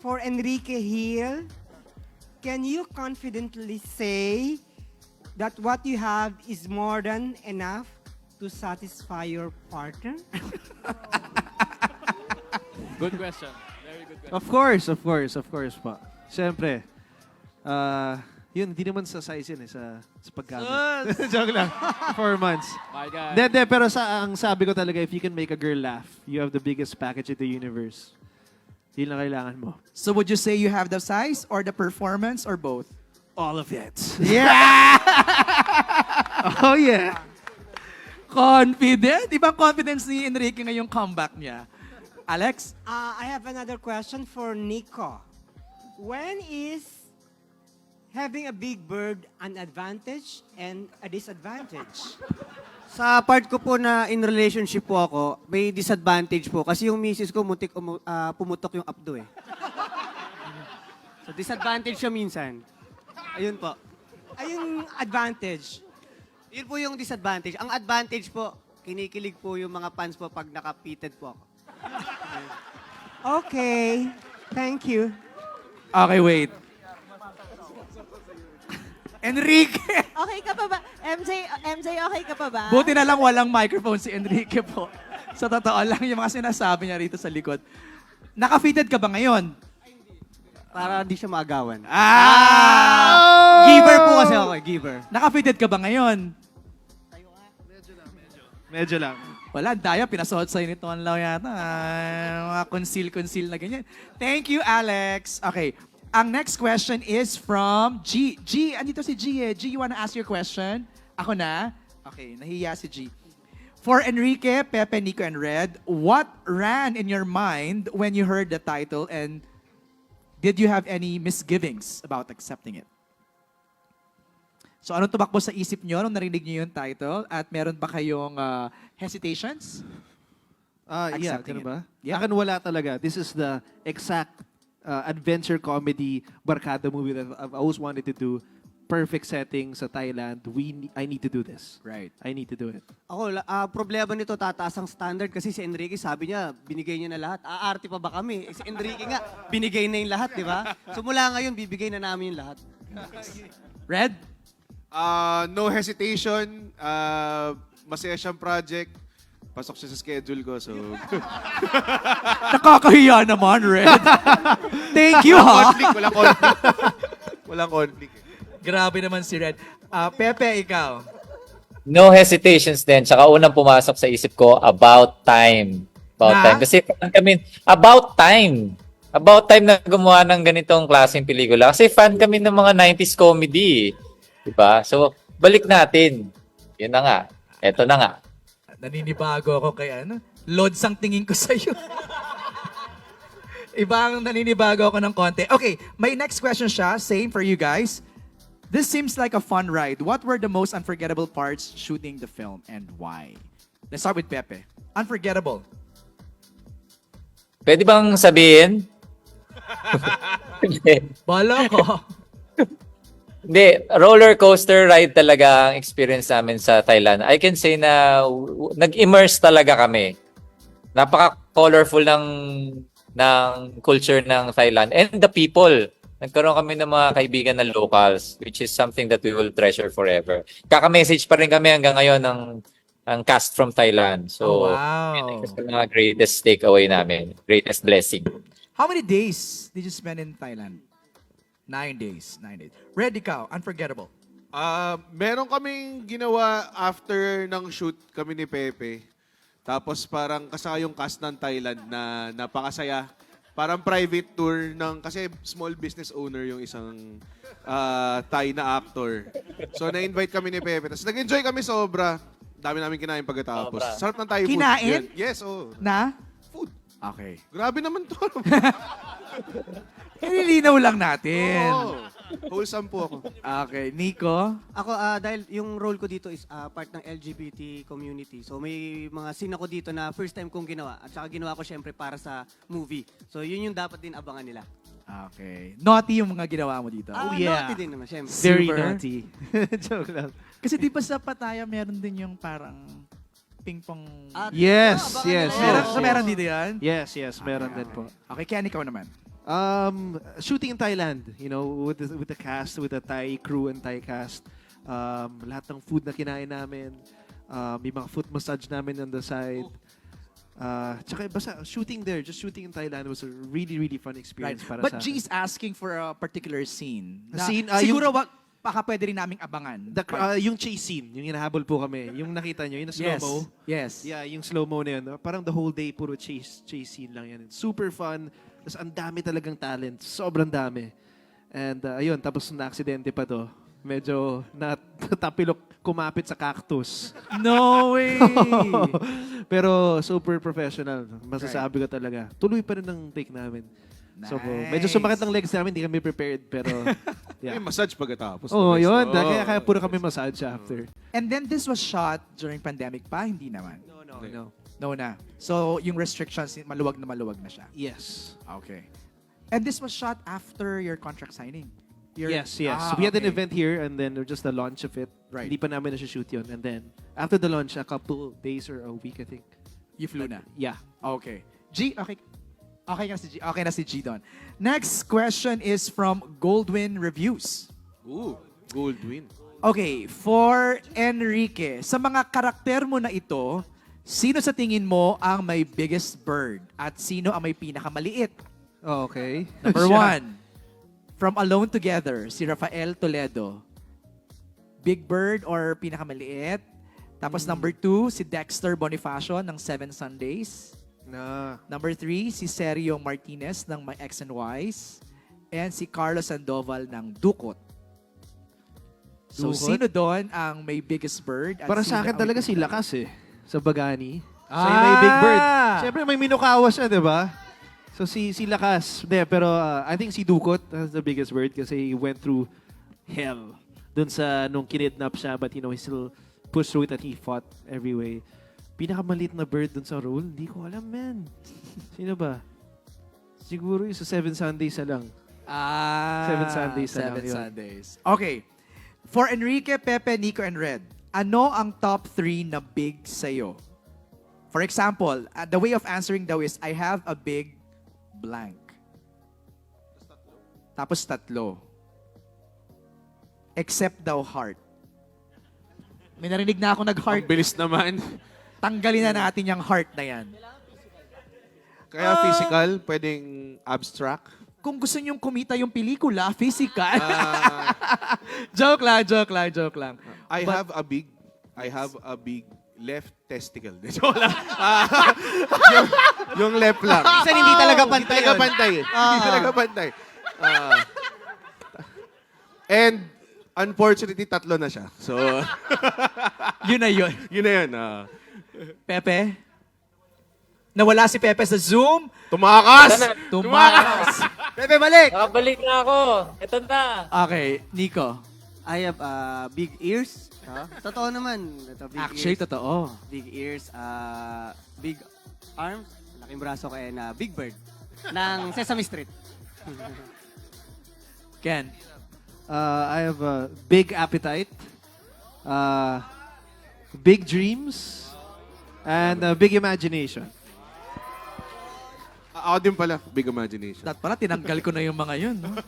For Enrique Hill, can you confidently say that what you have is more than enough to satisfy your partner? Good question. Very good question. Of course, of course, of course po. Siyempre, ah, yun, hindi naman sa size yun eh, sa, sa paggamit. Joke lang. Four months. My God. Hindi, hindi, pero sa, ang sabi ko talaga, if you can make a girl laugh, you have the biggest package in the universe. Yun lang kailangan mo. So would you say you have the size or the performance or both? All of it. Yeah! Oh yeah. Confident? Ibang confidence ni Enrique ngayong comeback niya. Alex? Uh, I have another question for Nico. When is having a big bird an advantage and a disadvantage? Sa part ko po na in relationship po ako, may disadvantage po. Kasi yung misis ko muntik umu- ah, pumutok yung abdo eh. So disadvantage siya minsan. Ayun po. Ayun advantage. Yun po yung disadvantage. Ang advantage po, kinikilig po yung mga fans po pag nakapited po ako. Okay. Thank you. Okay, wait. Enrique! Okay ka pa ba? MJ, MJ, okay ka pa ba? Buti na lang walang microphone si Enrique po. Sa totoo lang yung mga sinasabi niya rito sa likod. Naka-fitted ka ba ngayon? Para hindi siya maagawan. Ah! Giver po kasi ako eh, giver. Naka-fitted ka ba ngayon? Medyo lang. Wala, daya, pinasuot sa'yo nito ang lang yata. Ah, mga conceal-conceal na ganyan. Thank you, Alex. Okay, ang next question is from G. G, andito si G eh. G, you wanna ask your question? Ako na? Okay, nahiya si G. For Enrique, Pepe, Nico, and Red, what ran in your mind when you heard the title and did you have any misgivings about accepting it? So anong tumakbo sa isip nyo nung narinig nyo yung title? At meron ba kayong ah, hesitations? Ah, yeah, Accepting ganun ba? Yeah. Akin wala talaga. This is the exact uh, adventure comedy barkada movie that I've always wanted to do. Perfect setting sa Thailand. We ne- I need to do this. Right. I need to do it. Ako, ah, problema nito, tataas ang standard kasi si Enrique sabi niya, binigay niya na lahat. Aarte pa ba kami? Eh, si Enrique nga, binigay na yung lahat, di ba? So mula ngayon, bibigay na namin yung lahat. Red? Ah, no hesitation. Ah, masaya siyang project. Pasok siya sa schedule ko, so... Nakakahiya naman, Red. Thank you, Walang ha? conflict, walang conflict. walang conflict. eh. Grabe naman si Red. Ah, Pepe, ikaw. No hesitations din. Tsaka unang pumasok sa isip ko, about time. About Na? time. Kasi fan kami, about time. About time na gumawa ng ganitong klaseng pelikula. Kasi fan kami ng mga 90s comedy. Diba? So, balik natin. Yun na nga. Eto na nga. Naninibago ako kay ano. Loads ang tingin ko sa'yo. Ibang naninibago ako ng konti. Okay, my next question siya, same for you guys. This seems like a fun ride. What were the most unforgettable parts shooting the film and why? Let's start with Pepe. Unforgettable. Pwede bang sabihin? Bala ko. Hindi, roller coaster ride talaga ang experience namin sa Thailand. I can say na nag-immerse talaga kami. Napaka-colorful ng ng culture ng Thailand and the people. Nagkaroon kami ng mga kaibigan na locals which is something that we will treasure forever. Kaka-message pa rin kami hanggang ngayon ng ng cast from Thailand. So, Oh, wow. yun mga greatest takeaway namin. Greatest blessing. How many days did you spend in Thailand? Nine days. Nine days. Red, ikaw. Unforgettable. Ah, meron kaming ginawa after ng shoot kami ni Pepe. Tapos parang kasama yung cast ng Thailand na napakasaya. Parang private tour ng, kasi small business owner yung isang ah, Thai na actor. So na-invite kami ni Pepe. Tapos nag-enjoy kami sobra. Dami namin kinain pagkatapos. Sobra. Sarap ng Thai food. Kinain? Yun. Yes, oh. Na? Okay. Grabe naman to. Nililinaw lang natin. Oo. Wholesome po ako. Okay. Nico? Ako, ah, dahil yung role ko dito is ah, part ng LGBT community. So may mga scene ako dito na first time kong ginawa. At saka ginawa ko syempre para sa movie. So yun yung dapat din abangan nila. Okay. Naughty yung mga ginawa mo dito. Ah, yeah. naughty din naman, syempre. Very Super. naughty. Joke lang. Kasi di ba sa Pataya meron din yung parang ping-pong... Ah, Yes, abangan yes, meron, yan. so meron dito yan? Yes, yes, meron din po. Okay, Ken, ikaw naman. Um, shooting in Thailand, you know, with the, with the cast, with the Thai crew and Thai cast. Um, lahat ng food na kinain namin. Um, may mga foot massage namin on the side. Uh, tsaka basta shooting there, just shooting in Thailand was a really, really fun Right. experience para But sa G's asking for a particular scene. A Na scene, ah, siguro yung- wag, baka pwede rin naming abangan. The, uh, yung chase scene, yung hinahabol po kami, yung nakita nyo, yung na yes. slow-mo. Yes. Yeah, yung slow-mo na yun. Parang the whole day, puro chase, chase scene lang yan. Super fun. Tapos ang dami talagang talent. Sobrang dami. And uh, ayun, tapos na-aksidente pa to. Medyo natapilok kumapit sa cactus. No way! Pero super professional. Masasabi ko talaga. Tuloy pa rin ang take namin. So, medyo sumakit ang legs namin, hindi kami prepared. Pero, yeah. May massage pagkatapos. Oo, oh, Nice. yun. Oo. Kaya, kaya puro kami massage after. And then this was shot during pandemic pa? Hindi naman. No, no, no. No na. So, yung restrictions, maluwag na maluwag na siya. Yes. Okay. And this was shot after your contract signing? Your- Yes, yes. Ah, we had an okay. event here and then just the launch of it. Right. Hindi pa namin na-shoot yun. And then, after the launch, a couple days or a week, I think. You flew na? Yeah. Okay. G, okay. Okay na si G. Okay na si G doon. Next question is from Goldwyn Reviews. Ooh, gold win. Okay, for Enrique, sa mga karakter mo na ito, sino sa tingin mo ang may biggest bird at sino ang may pinakamaliit? Oh, okay. Number one, from Alone Together, si Rafael Toledo. Big Bird or pinakamaliit? Tapos Hmm. number two, si Dexter Bonifacio ng Seven Sundays. Na. Number three, si Sergio Martinez ng My X and Y's. And si Carlos Sandoval ng Dukot. So, Dukot? sino doon ang may biggest bird? at Para sino sa akin ang talaga si? Lakas eh. Sa Bagani. Ah! Siya yung may big bird. Siyempre may Minukawa siya, di ba? So si si Lakas. De, pero uh, I think si Dukot has the biggest bird kasi he went through hell. Dun sa nung kinidnap siya but you know, he still pushed through it and he fought every way. Pinakamalit na bird dun sa role, hindi ko alam, man. Sino ba? Siguro yung sa Seven Sundays na lang. Ah, Seven Sundays na lang Seven yun. Sundays. Okay. For Enrique, Pepe, Nico, and Red, ano ang top three na big sa'yo? For example, uh, the way of answering daw is, I have a big blank. Tapos tatlo. Except daw heart. May narinig na ako Ang nag-heart. bilis naman. Tanggalin na natin yung heart na yan. Kaya physical, pwedeng abstract. Kung gusto nyong kumita yung pelikula, physical. Ah, joke lang, joke lang, joke lang. I But- have a big, I have a big left testicle. Joke lang. Ah, yung, yung left lang. Minsan hindi talaga pantay Hindi talaga yun. pantay. Hindi talaga pantay. Ah. and unfortunately, tatlo na siya. So, Yun na yun. yun na yun. ah. Pepe? Nawala si Pepe sa Zoom. tumakas! Tumakas. Pepe, balik! Nakabalik na ako. Ito na. okay, Nico. I have uh, big ears. Huh? Totoo naman. Ito, big Actually, ears. totoo. Big ears, uh, big arms, laking braso ko, and uh, big bird. ng Sesame Street. Ken. Uh, I have a big appetite, uh, big dreams, and a big imagination. Ako din pala, big imagination. Dat pala, tinanggal ko na yung mga yun. No?